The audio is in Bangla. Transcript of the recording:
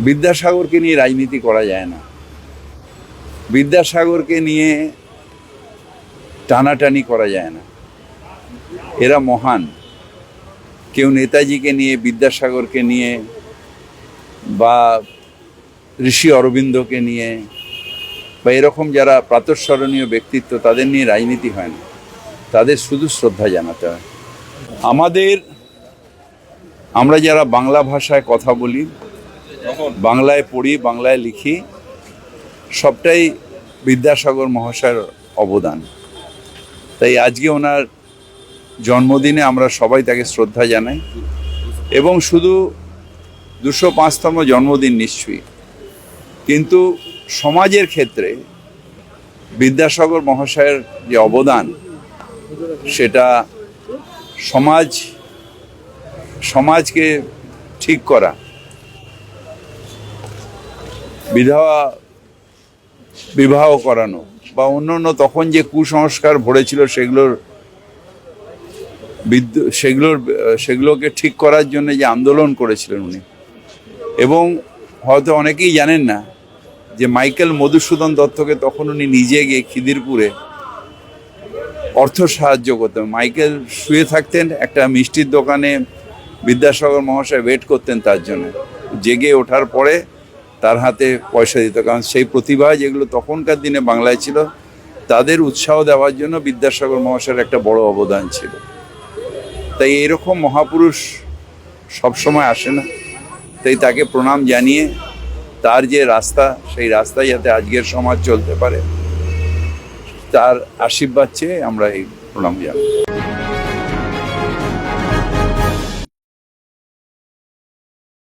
বিদ্যাসাগরকে নিয়ে রাজনীতি করা যায় না। বিদ্যাসাগরকে নিয়ে টানাটানি করা যায় না। এরা মহান। কেউ নেতাজিকে নিয়ে, বিদ্যাসাগরকে নিয়ে, বা ঋষি অরবিন্দকে নিয়ে, বা এরকম যারা প্রাতঃস্মরণীয় ব্যক্তিত্ব, তাদের নিয়ে রাজনীতি হয় না। তাদের শুধু শ্রদ্ধা জানাতে হয়। আমাদের, আমরা যারা বাংলা ভাষায় কথা বলি বাংলায় পড়ি, বাংলায় লিখি, সবটাই বিদ্যাসাগর মহাশয়ের অবদান। তাই আজকে ওনার জন্মদিনে আমরা সবাই তাকে শ্রদ্ধা জানাই এবং শুধু দুশো পাঁচতম জন্মদিন নিশ্চয়ই, কিন্তু সমাজের ক্ষেত্রে বিদ্যাসাগর মহাশয়ের যে অবদান, সেটা সমাজ, সমাজকে ঠিক করা বিধবা বিবাহ করানো বা অন্য অন্য তখন যে কুসংস্কার ভরেছিল সেগুলোর বিদ্যু, সেগুলোর, সেগুলোকে ঠিক করার জন্য যে আন্দোলন করেছিলেন উনি। এবং হয়তো অনেকেই জানেন না যে মাইকেল মধুসূদন দত্তকে তখন উনি নিজে গিয়ে খিদিরপুরে অর্থ সাহায্য করতেন। মাইকেল শুয়ে থাকতেন, একটা মিষ্টির দোকানে বিদ্যাসাগর মহাশয় ওয়েট করতেন তার জন্য। জেগে ওঠার পরে তার হাতে পয়সা দিত, কারণ সেই প্রতিভা যেগুলো তখনকার দিনে বাংলায় ছিল, তাদের উৎসাহ দেওয়ার জন্য বিদ্যাসাগর মহাশয়ের একটা বড় অবদান ছিল। তাই এরকম মহাপুরুষ সবসময় আসে না। তাই তাকে প্রণাম জানিয়ে তার যে রাস্তা, সেই রাস্তায় যাতে আজকের সমাজ চলতে পারে, তার আশীর্বাদ চেয়ে আমরা এই প্রণাম জানাই।